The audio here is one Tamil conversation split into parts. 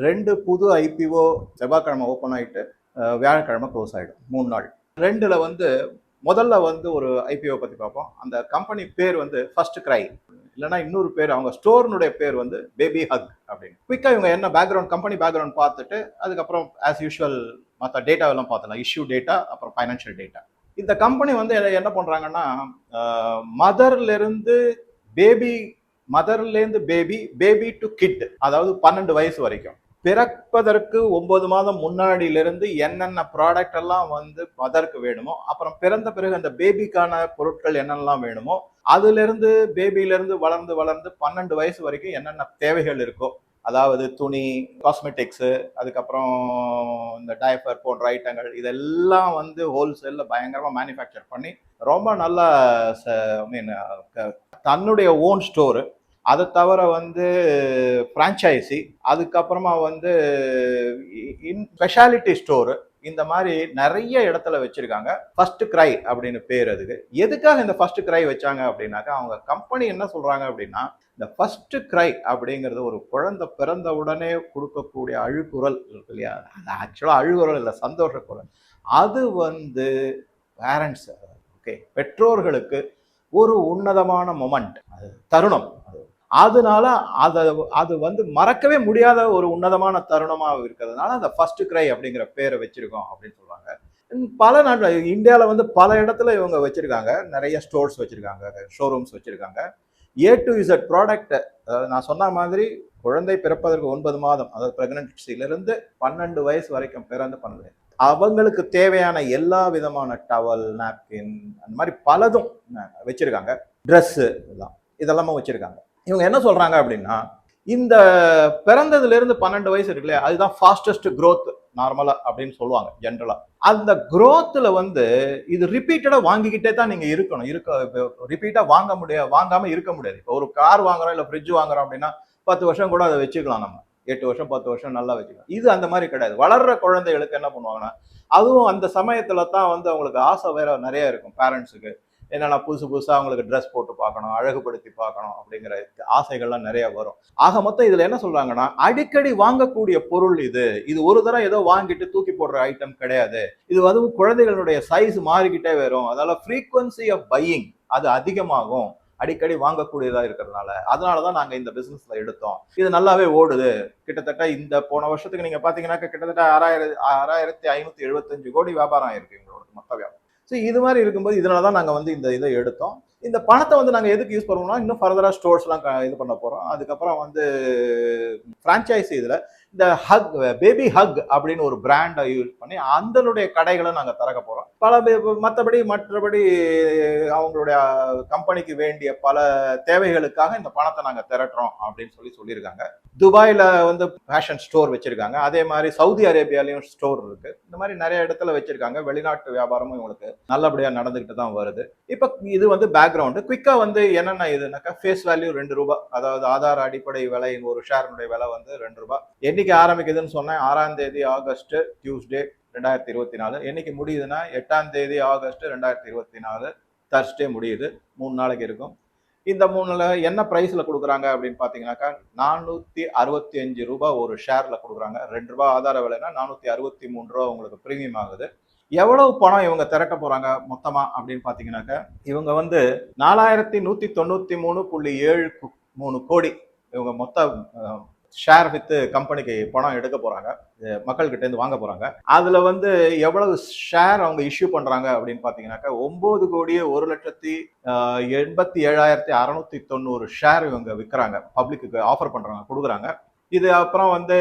ரெண்டு புது ஐபிஓ செவ்வாய்க்கிழமை ஓப்பன் ஆகிட்டு வியாழக்கிழமை க்ளோஸ் ஆகிடும் மூணு நாள். ரெண்டில் வந்து முதல்ல வந்து ஒரு ஐபிஓ பற்றி பார்ப்போம். அந்த கம்பெனி பேர் வந்து ஃபர்ஸ்ட் கிரை இல்லைன்னா இன்னொரு பேர் அவங்க ஸ்டோர்னுடைய பேர் வந்து பேபி ஹக் அப்படின்னு. குயிக்காக இவங்க என்ன பேக்ரவுண்ட் கம்பெனி பேக்ரவுண்ட் பார்த்துட்டு அதுக்கப்புறம் ஆஸ் யூஷுவல் மற்ற டேட்டாவெல்லாம் பார்த்தலாம் இஷ்யூ டேட்டா அப்புறம் ஃபைனான்ஷியல் டேட்டா இந்த கம்பெனி வந்து என்ன- என்ன மதர்லேருந்து பேபி மதர்லேருந்து பேபி பேபி டு கிட் அதாவது பன்னெண்டு வயசு வரைக்கும். பிறப்பதற்கு ஒன்பது மாதம் முன்னாடியிலிருந்து என்னென்ன ப்ராடக்ட் எல்லாம் வந்து மதருக்கு வேணுமோ அப்புறம் பிறந்த பிறகு அந்த பேபிக்கான பொருட்கள் என்னென்னலாம் வேணுமோ அதுலேருந்து பேபியிலேருந்து வளர்ந்து வளர்ந்து பன்னெண்டு வயசு வரைக்கும் என்னென்ன தேவைகள் இருக்கோ அதாவது துணி காஸ்மெட்டிக்ஸு அதுக்கப்புறம் இந்த டயப்பர் போன்ற ஐட்டங்கள் இதெல்லாம் வந்து ஹோல்சேலில் பயங்கரமாக மேனுஃபேக்சர் பண்ணி ரொம்ப நல்லா மீன் தன்னுடைய ஓன் ஸ்டோரு அதை தவிர வந்து ஃப்ரான்ச்சைசி அதுக்கப்புறமா வந்து இன் ஸ்பெஷாலிட்டி ஸ்டோரு இந்த மாதிரி நிறைய இடத்துல வச்சிருக்காங்க. ஃபர்ஸ்ட் கிரை அப்படின்னு பேர் அதுக்கு. எதுக்காக இந்த ஃபர்ஸ்ட் கிரை வச்சாங்க அப்படின்னாக்கா அவங்க கம்பெனி என்ன சொல்றாங்க அப்படின்னா இந்த ஃபர்ஸ்ட் கிரை அப்படிங்கிறது ஒரு குழந்தை பிறந்த உடனே கொடுக்கக்கூடிய அழுகுரல் இருக்கு இல்லையா? அது ஆக்சுவலாக அழுகுரல் இல்லை சந்தோஷ குரல் அது வந்து பேரண்ட்ஸ் ஓகே பெற்றோர்களுக்கு ஒரு உன்னதமான மொமெண்ட் அது தருணம் அது அதனால அதை அது வந்து மறக்கவே முடியாத ஒரு உன்னதமான தருணமாக இருக்கிறதுனால அந்த ஃபர்ஸ்ட் கிரை அப்படிங்கிற பேரை வச்சிருக்கோம் அப்படின்னு சொல்றாங்க பல நாட்டு இந்தியாவில் வந்து பல இடத்துல இவங்க வச்சிருக்காங்க. நிறைய ஸ்டோர்ஸ் வச்சிருக்காங்க ஷோரூம்ஸ் வச்சிருக்காங்க. ஏ டு இசட் ப்ராடக்ட் நான் சொன்ன மாதிரி குழந்தை பிறப்பதற்கு ஒன்பது மாதம் அதாவது பிரெக்னன்சிலிருந்து பன்னெண்டு வயசு வரைக்கும் பிறந்து பன்னெண்டு அவங்களுக்கு தேவையான எல்லா விதமான டவல் நாப்கின் அந்த மாதிரி பலதும் வச்சுருக்காங்க வச்சிருக்காங்க. ட்ரெஸ்ஸு இதெல்லாம் இதெல்லாமே வச்சிருக்காங்க. இவங்க என்ன சொல்றாங்க அப்படின்னா இந்த பிறந்ததுல இருந்து பன்னெண்டு வயசு இருக்குல்ல அதுதான் ஃபாஸ்டஸ்ட் க்ரோத் நார்மலா அப்படின்னு சொல்லுவாங்க ஜென்ரலா அந்த growthல வந்து இது ரிப்பீட்டடா வாங்கிக்கிட்டே தான் நீங்க இருக்கணும். இருக்க ரிப்பீட்டா வாங்க முடியாது வாங்காம இருக்க முடியாது. இப்போ ஒரு கார் வாங்குறோம் இல்ல ஃப்ரிட்ஜ் வாங்குறோம் அப்படின்னா பத்து வருஷம் கூட அதை வச்சுக்கலாம் நம்ம. எட்டு வருஷம் பத்து வருஷம் நல்லா வச்சுக்கலாம். இது அந்த மாதிரி கிடையாது. வளர்ற குழந்தைகளுக்கு என்ன பண்ணுவாங்கன்னா அதுவும் அந்த சமயத்துல தான் வந்து அவங்களுக்கு ஆசை வேற நிறைய இருக்கும் பேரண்ட்ஸுக்கு என்னென்னா புதுசு புதுசாக அவங்களுக்கு ட்ரெஸ் போட்டு பார்க்கணும் அழகுபடுத்தி பார்க்கணும் அப்படிங்கிற ஆசைகள்லாம் நிறைய வரும். ஆக மொத்தம் இதில் என்ன சொல்கிறாங்கன்னா அடிக்கடி வாங்கக்கூடிய பொருள் இது. இது ஒரு தடவை ஏதோ வாங்கிட்டு தூக்கி போடுற ஐட்டம் கிடையாது. இது அதுவும் குழந்தைகளுடைய சைஸ் மாறிக்கிட்டே வரும். அதால ஃப்ரீக்வன்சி ஆஃப் பையிங் அது அதிகமாகும். அடிக்கடி வாங்கக்கூடியதாக இருக்கிறதுனால. அதனாலதான் நாங்கள் இந்த பிஸ்னஸில் எடுத்தோம். இது நல்லாவே ஓடுது. கிட்டத்தட்ட இந்த போன வருஷத்துக்கு நீங்கள் பார்த்தீங்கன்னாக்கா கிட்டத்தட்ட ஆறாயிரத்தி ஆறாயிரத்தி ஐநூற்றி எழுபத்தஞ்சு கோடி வியாபாரம் ஆயிருக்கு எங்களோட மொத்த வியாபாரம். ஸோ இது மாதிரி இருக்கும்போது இதனால தான் நாங்கள் வந்து இந்த இதை எடுத்தோம். இந்த பணத்தை வந்து நாங்கள் எதுக்கு யூஸ் பண்ணுவோம்னா இன்னும் ஃபர்தராக ஸ்டோர்ஸ்லாம் இது பண்ண போகிறோம் அதுக்கப்புறம் வந்து ஃப்ரான்ச்சைசி இதில் இந்த ஹக் பேபி ஹக் அப்படின்னு ஒரு பிராண்டை யூஸ் பண்ணி அதனுடைய கடைகளை நாங்கள் திறக்க போகிறோம் பல மற்றபடி மற்றபடி அவங்களுடைய கம்பெனிக்கு வேண்டிய பல தேவைகளுக்காக இந்த பணத்தை நாங்கள் திரட்டுறோம் அப்படின்னு சொல்லி சொல்லியிருக்காங்க. துபாயில் வந்து ஃபேஷன் ஸ்டோர் வச்சுருக்காங்க. அதே மாதிரி சவுதி அரேபியாலையும் ஸ்டோர் இருக்குது இந்த மாதிரி நிறைய இடத்துல வச்சுருக்காங்க. வெளிநாட்டு வியாபாரமும் இவங்களுக்கு நல்லபடியாக நடந்துக்கிட்டு தான் வருது. இப்போ இது வந்து பேக்ரவுண்டு குயிக்காக வந்து என்னென்ன இதுனாக்கா ஃபேஸ் வேல்யூ ரெண்டு ரூபாய் அதாவது ஆதார் அடிப்படை விலை ஒரு ஷேர்னுடைய விலை வந்து ரெண்டு ரூபா. என் என்னைக்கு ஆரம்பிக்குதுன்னு சொன்னேன். ஆறாம் தேதி ஆகஸ்ட் டியூஸ்டே ரெண்டாயிரத்தி இருபத்தி நாலு. என்னைக்கு முடியுதுன்னா எட்டாம் தேதி ஆகஸ்ட் ரெண்டாயிரத்தி இருபத்தி நாலு. தர்ஸ்டே முடியுது. மூணு நாளைக்கு இருக்கும். இந்த மூணுல என்ன ப்ரைஸில் கொடுக்குறாங்க அப்படின்னு பார்த்தீங்கன்னாக்கா நானூற்றி அறுபத்தி அஞ்சு ரூபா ஒரு ஷேரில் கொடுக்குறாங்க. ரெண்டு ரூபா ஆதார விலைனா நானூற்றி அறுபத்தி மூணு ரூபா உங்களுக்கு ப்ரீமியம் ஆகுது. எவ்வளவு பணம் இவங்க திரட்ட போகிறாங்க மொத்தமாக அப்படின்னு பார்த்தீங்கன்னாக்கா இவங்க வந்து நாலாயிரத்தி நூற்றி தொண்ணூற்றி மூணு புள்ளி ஏழு மூணு கோடி இவங்க மொத்த ஷேர் வித்து கம்பெனிக்கு பணம் எடுக்க போறாங்க. மக்கள்கிட்ட இருந்து வாங்க போறாங்க. அதுல வந்து எவ்வளவு ஷேர் அவங்க இஷ்யூ பண்றாங்க அப்படின்னு பாத்தீங்கன்னாக்கா ஒன்பது கோடியே ஒரு லட்சத்தி எண்பத்தி ஏழாயிரத்தி அறுநூத்தி தொண்ணூறு ஷேர் இவங்க விற்கிறாங்க பப்ளிக்கு ஆஃபர் பண்றாங்க கொடுக்குறாங்க. இது அப்புறம் வந்து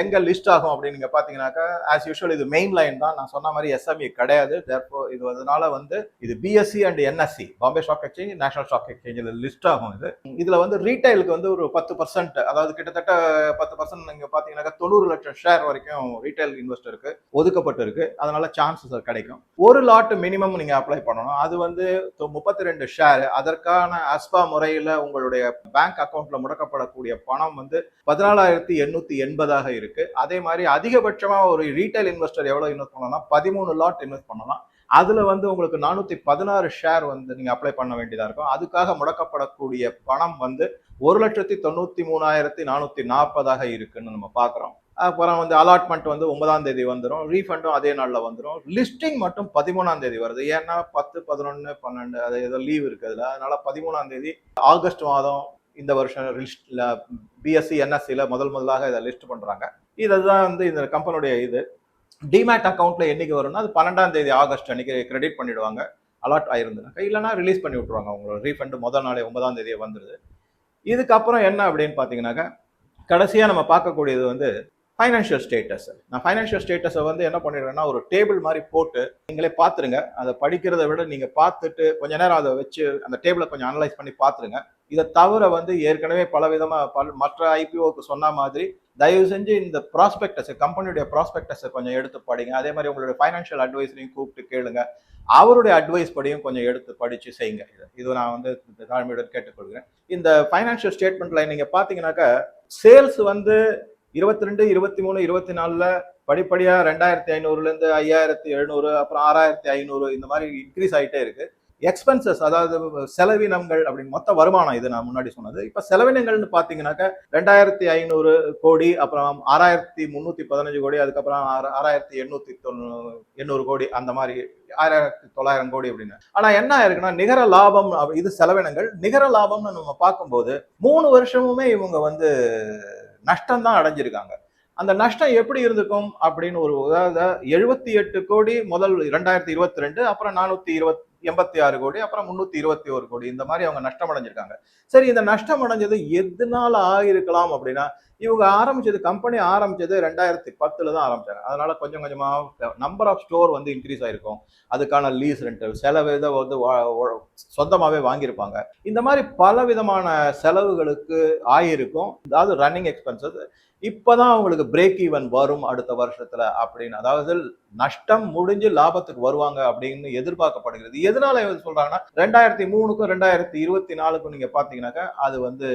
எங்கே லிஸ்ட் ஆகும் அப்படின்னு நீங்கள் பாத்தீங்கன்னாக்கா ஆஸ் யூஷுவல் இது மெயின் லைன் தான். நான் சொன்ன மாதிரி எஸ்எம்இ கிடையாது. தேர்ப்போ இது அதனால வந்து இது BSE and NSE Bombay stock exchange national stock எக்ஸ்சேஞ்சில் லிஸ்ட் ஆகும் இது. இதில் வந்து ரீட்டைலுக்கு வந்து ஒரு பத்து பர்சன்ட் அதாவது கிட்டத்தட்ட பத்து பர்சன்ட் நீங்கள் பார்த்தீங்கன்னாக்கா தொண்ணூறு லட்சம் ஷேர் வரைக்கும் ரீட்டைல் இன்வெஸ்டருக்கு ஒதுக்கப்பட்டு இருக்கு. அதனால சான்சஸ் கிடைக்கும். ஒரு லாட் மினிமம் நீங்கள் அப்ளை பண்ணணும். அது வந்து முப்பத்தி ரெண்டு ஷேர் அதற்கான அஸ்பா முறையில் உங்களுடைய பேங்க் அக்கவுண்ட்ல முடக்கப்படக்கூடிய பணம் வந்து பதினாலாயிரத்தி எண்ணூத்தி எண்பதாக இருக்கு. அதே மாதிரி அதிகபட்சமா ஒரு ரீட்டைல் இன்வெஸ்டர் எவ்வளவு இன்வெஸ்ட் பண்ணலாம்னா பதிமூணு லாட் இன்வெஸ்ட் பண்ணலாம். அதுல வந்து உங்களுக்கு நானூத்தி பதினாறு ஷேர் வந்து நீங்க அப்ளை பண்ண வேண்டியதா இருக்கும். அதுக்காக முடக்கப்படக்கூடிய பணம் வந்து ஒரு லட்சத்தி தொண்ணூத்தி மூணாயிரத்தி நானூத்தி நாற்பதாக இருக்குன்னு நம்ம பாக்குறோம் அப்புறம் வந்து அலாட்மெண்ட் வந்து ஒன்பதாம் தேதி வந்துடும் ரீஃபண்டும் அதே நாளில் வந்துடும் லிஸ்டிங் மட்டும் பதிமூணாம் தேதி வருது. ஏன்னா பத்து பதினொன்று பன்னெண்டு அது ஏதோ லீவ் இருக்குது அதில். அதனால பதிமூணாம் தேதி ஆகஸ்ட் மாதம் இந்த வருஷம் லிஸ்ட்ல பிஎஸ்சி என்எஸ்சியில் முதல் முதலாக இதை லிஸ்ட் பண்ணுறாங்க இதுதான் வந்து இந்த கம்பெனியுடைய இது. டிமேட் அக்கௌண்ட்டில் என்னைக்கு வரும்னா அது பன்னெண்டாம் தேதி ஆகஸ்ட் அன்னைக்கு கிரெடிட் பண்ணிவிடுவாங்க அலாட் ஆயிருந்தாங்க இல்லைனா ரிலீஸ் பண்ணி விட்ருவாங்க அவங்களோட ரீஃபண்டு முதல் நாளே ஒன்பதாம் தேதியே வந்துடுது இதுக்கப்புறம் என்ன அப்படின்னு பார்த்தீங்கன்னாக்கா கடைசியாக நம்ம பார்க்கக்கூடியது வந்து ஃபைனான்ஷியல் ஸ்டேட்டஸ் நான் ஃபைனான்ஷியல் ஸ்டேட்டஸை வந்து என்ன பண்ணிடுறேன்னா ஒரு டேபிள் மாதிரி போட்டு நீங்களே பார்த்துருங்க. அதை படிக்கிறத விட நீங்கள் பார்த்துட்டு கொஞ்ச நேரம் அதை வச்சு அந்த டேபிளை கொஞ்சம் அனலைஸ் பண்ணி பார்த்துருங்க. இதை தவிர வந்து ஏற்கனவே பல விதமாக பல மற்ற ஐபிஓக்கு சொன்ன மாதிரி தயவு செஞ்சு இந்த ப்ராஸ்பெக்டஸை கம்பெனியுடைய ப்ராஸ்பெக்டஸை கொஞ்சம் எடுத்து படிங்க. அதே மாதிரி உங்களுடைய ஃபைனான்ஷியல் அட்வைஸரையும் கூப்பிட்டு கேளுங்க. அவருடைய அட்வைஸ் படியும் கொஞ்சம் எடுத்து படித்து செய்யுங்க. இது இது நான் வந்து தாழ்மையுடன் கேட்டுக்கொள்கிறேன். இந்த ஃபைனான்ஷியல் ஸ்டேட்மெண்ட்டில் நீங்கள் பார்த்தீங்கன்னாக்கா சேல்ஸ் வந்து இருபத்தி ரெண்டு இருபத்தி மூணு இருபத்தி நாலுல படிப்படியா ரெண்டாயிரத்தி ஐநூறுல இருந்து ஐயாயிரத்தி எழுநூறு அப்புறம் ஆறாயிரத்தி ஐநூறு இந்த மாதிரி இன்க்ரீஸ் ஆகிட்டே இருக்கு. எக்ஸ்பென்சஸ் அதாவது செலவினங்கள் அப்படின்னு மொத்த வருமானம் இது நான் முன்னாடி சொன்னது. இப்ப செலவினங்கள்னு பாத்தீங்கன்னாக்க ரெண்டாயிரத்தி ஐநூறு கோடி அப்புறம் ஆறாயிரத்தி முன்னூத்தி பதினஞ்சு கோடி அதுக்கப்புறம் ஆறாயிரத்தி எண்ணூத்தி தொண்ணூ எண்ணூறு கோடி அந்த மாதிரி ஆறாயிரத்தி தொள்ளாயிரம் கோடி அப்படின்னு. ஆனா என்ன ஆயிருக்குன்னா நிகர லாபம் இது செலவினங்கள். நிகர லாபம்னு நம்ம பார்க்கும்போது மூணு வருஷமுமே இவங்க வந்து நஷ்டம் தான் அடைஞ்சிருக்காங்க. அந்த நஷ்டம் எப்படி இருந்திருக்கும் அப்படின்னு ஒரு அதாவது எழுபத்தி எட்டு கோடி முதல் ரெண்டாயிரத்தி இருபத்தி ரெண்டு அப்புறம் நானூத்தி இருபத்தி எண்பத்தி ஆறு கோடி அப்புறம் முன்னூத்தி இருபத்தி ஒரு கோடி இந்த மாதிரி அவங்க நஷ்டம் அடைஞ்சிருக்காங்க. சரி இந்த நஷ்டம் அடைஞ்சது எதனால ஆகிருக்கலாம் அப்படின்னா இவங்க ஆரம்பிச்சது கம்பெனி ஆரம்பிச்சது ரெண்டாயிரத்தி பத்துல தான் ஆரம்பிச்சாங்க. அதனால கொஞ்சம் கொஞ்சமாக நம்பர் ஆஃப் ஸ்டோர் வந்து இன்க்ரீஸ் ஆயிருக்கும். அதுக்கான லீஸ் ரெண்டல் செலவு இதை வந்து சொந்தமாகவே வாங்கியிருப்பாங்க. இந்த மாதிரி பல விதமான செலவுகளுக்கு ஆயிருக்கும். அதாவது ரன்னிங் எக்ஸ்பென்சஸ் இப்பதான் அவங்களுக்கு பிரேக் ஈவன் வரும் அடுத்த வருஷத்துல அப்படின்னு. அதாவது நஷ்டம் முடிஞ்சு லாபத்துக்கு வருவாங்க அப்படின்னு எதிர்பார்க்கப்படுகிறது. எதனால இவங்க சொல்றாங்கன்னா ரெண்டாயிரத்தி மூணுக்கும் ரெண்டாயிரத்தி இருபத்தி நாலுக்கும் நீங்க பாத்தீங்கன்னாக்கா அது வந்து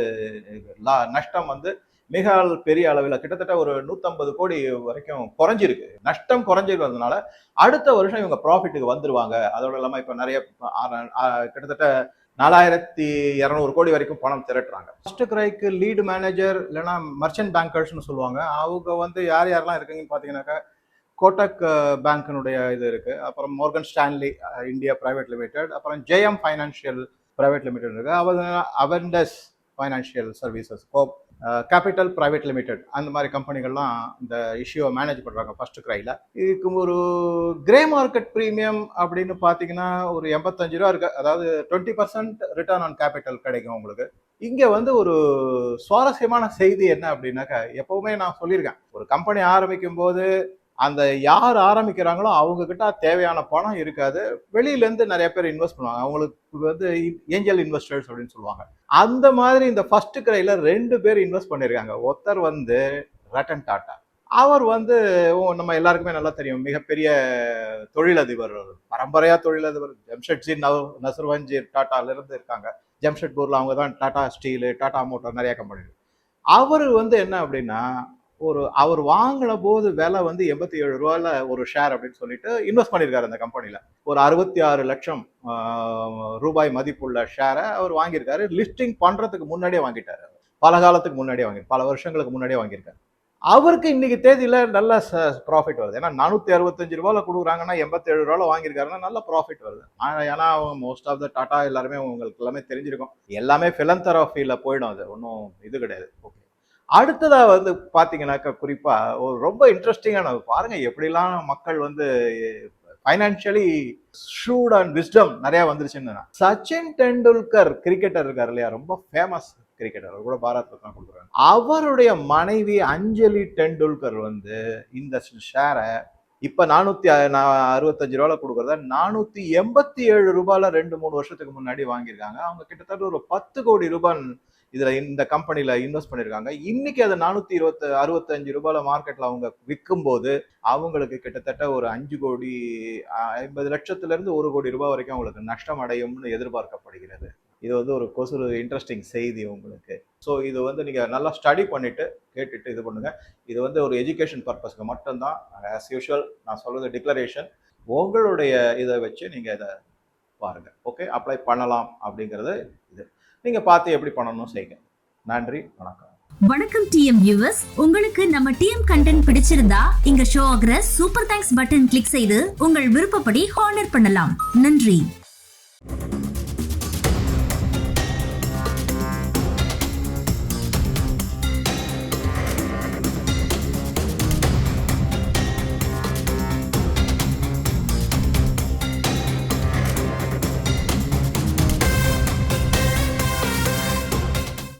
லா- நஷ்டம் வந்து மிக பெரிய அளவில் கிட்டத்தட்ட ஒரு நூற்றம்பது கோடி வரைக்கும் குறைஞ்சிருக்கு. நஷ்டம் குறைஞ்சிருக்கிறதுனால அடுத்த வருஷம் இவங்க ப்ராஃபிட்டுக்கு வந்துருவாங்க. அதோட இல்லாமல் இப்போ நிறைய கிட்டத்தட்ட நாலாயிரத்தி இரநூறு கோடி வரைக்கும் பணம் திரட்டுறாங்க. ஃபர்ஸ்ட் கிரைக்கு லீடு மேனேஜர் இல்லைன்னா மர்ச்சன்ட் பேங்கர்ஸ்னு சொல்லுவாங்க. அவங்க வந்து யார் யாரெல்லாம் இருக்குங்கன்னு பார்த்தீங்கன்னாக்கா கோட்டக் பேங்க்கினுடைய இது இருக்குது அப்புறம் Morgan Stanley India private limited அப்புறம் ஜேஎம் ஃபைனான்ஷியல் பிரைவேட் லிமிடெட் இருக்குது அவர் அவெண்டஸ் ஃபைனான்ஷியல் சர்வீசஸ் கோப் கேபிட்டல் ப்ரைவேட் லிமிடெட் அந்த மாதிரி கம்பெனிகள்லாம் இந்த இஷ்யூவை மேனேஜ் பண்ணுறாங்க ஃபர்ஸ்ட் கிரையில் இதுக்கு ஒரு கிரே மார்க்கெட் ப்ரீமியம் அப்படின்னு பார்த்தீங்கன்னா ஒரு எண்பத்தஞ்சு ரூபா இருக்குது அதாவது twenty percent return on capital கிடைக்கும் உங்களுக்கு. இங்கே வந்து ஒரு சுவாரஸ்யமான செய்தி என்ன அப்படின்னாக்கா எப்போவுமே நான் சொல்லியிருக்கேன். ஒரு கம்பெனி ஆரம்பிக்கும் போது அந்த யார் ஆரம்பிக்கிறாங்களோ அவங்க கிட்ட தேவையான பணம் இருக்காது. வெளியிலேருந்து நிறைய பேர் இன்வெஸ்ட் பண்ணுவாங்க. அவங்களுக்கு வந்து ஏஞ்சல் இன்வெஸ்டர்ஸ் அப்படின்னு சொல்லுவாங்க. அந்த மாதிரி இந்த ஃபர்ஸ்ட் கிரையில ரெண்டு பேர் இன்வெஸ்ட் பண்ணியிருக்காங்க. ஒருத்தர் வந்து ரட்டன் டாட்டா. அவர் வந்து ஓ, நம்ம எல்லாருக்குமே நல்லா தெரியும். மிகப்பெரிய தொழிலதிபர். பரம்பரையா தொழிலதிபர். ஜம்ஷெட்ஜி நவ் நசர்வன்ஜி டாட்டால இருந்து இருக்காங்க. ஜம்ஷெட்பூர்ல அவங்க தான் டாடா ஸ்டீலு டாடா மோட்டார் நிறைய கம்பெனி அவர் வந்து என்ன அப்படின்னா ஒரு அவர் வாங்கின போது விலை வந்து எண்பத்தி ஏழு ரூபாயில ஒரு ஷேர் அப்படின்னு சொல்லிட்டு இன்வெஸ்ட் பண்ணியிருக்காரு அந்த கம்பெனியில் ஒரு அறுபத்தி ஆறு லட்சம் ரூபாய் மதிப்புள்ள ஷேரை அவர் வாங்கியிருக்காரு. லிஸ்டிங் பண்ணுறதுக்கு முன்னாடியே வாங்கிட்டாரு பல காலத்துக்கு முன்னாடியே வாங்கி பல வருஷங்களுக்கு முன்னாடியே வாங்கியிருக்காரு. அவருக்கு இன்னைக்கு தேதியில் நல்ல ப்ராஃபிட் வருது. ஏன்னா நானூற்றி அறுபத்தஞ்சு ரூபாயில கொடுக்குறாங்கன்னா எண்பத்தேழு ஏழு வாங்கியிருக்காருன்னா நல்ல ப்ராஃபிட் வருது. ஏன்னா அவங்க மோஸ்ட் ஆஃப் த டாட்டா எல்லாருமே உங்களுக்கு எல்லாமே தெரிஞ்சிருக்கும். எல்லாமே ஃபிலந்தராஃபியில் போயிடும் அது. ஒன்றும் இது கிடையாது. ஓகே அடுத்ததா வந்து பாத்தீங்கன்னாக்கா குறிப்பா ஒரு ரொம்ப இன்ட்ரெஸ்டிங்கான பாருங்க எப்படிலாம் மக்கள் வந்து ஃபைனான்சியலி ஷூட் அண்ட் விஸ்டம் நிறைய வந்துருச்சுன்னு சச்சின் டெண்டுல்கர் கிரிக்கெட்டர் இருக்கார் இல்லையா? ரொம்ப ஃபேமஸ் கிரிக்கெட்டர் அவர் கூட பாரத் ரத்னா கொடுக்குறாங்க அவருடைய மனைவி அஞ்சலி டெண்டுல்கர் வந்து இந்த ஷேரை இப்போ நானூற்றி அறுபத்தஞ்சு ரூபாயில கொடுக்குறத நானூற்றி எண்பத்தி ஏழு ரூபாயில் ரெண்டு மூணு வருஷத்துக்கு முன்னாடி வாங்கியிருக்காங்க. அவங்க கிட்டத்தட்ட ஒரு பத்து கோடி ரூபாய் இதுல இந்த கம்பெனில இன்வெஸ்ட் பண்ணிருக்காங்க. இன்னைக்கு அது நானூத்தி இருபத்தி அறுபத்தஞ்சு ரூபாயில மார்க்கெட்ல அவங்க விற்கும் போது அவங்களுக்கு கிட்டத்தட்ட ஒரு அஞ்சு கோடி ஐம்பது லட்சத்துல இருந்து ஒரு கோடி ரூபாய் வரைக்கும் அவங்களுக்கு நஷ்டம் அடையும்னு எதிர்பார்க்கப்படுகிறது. இது வந்து ஒரு கொசு இன்ட்ரெஸ்டிங் செய்தி உங்களுக்கு. ஸோ இது வந்து நீங்கள் நல்லா ஸ்டடி பண்ணிவிட்டு கேட்டுட்டு இது பண்ணுங்கள் இது வந்து ஒரு எஜுகேஷன் பர்பஸ்க்கு மட்டும்தான். ஆஸ் யூஷுவல் நான் சொல்கிறது டிக்ளரேஷன் உங்களுடைய இதை வச்சு நீங்கள் இதை பாருங்கள் ஓகே அப்ளை பண்ணலாம் அப்படிங்கிறது இது. நீங்கள் பார்த்து எப்படி பண்ணணும் செய்யுங்க நன்றி வணக்கம். வணக்கம் டிஎம் வியூவர்ஸ் உங்களுக்கு நம்ம டிஎம் கண்டென்ட் பிடிச்சிருந்தா இங்க ஷோ ஆகிற சூப்பர் தேங்க்ஸ் பட்டன் கிளிக் செய்து உங்கள் விருப்பப்படி ஹானர் பண்ணலாம். நன்றி.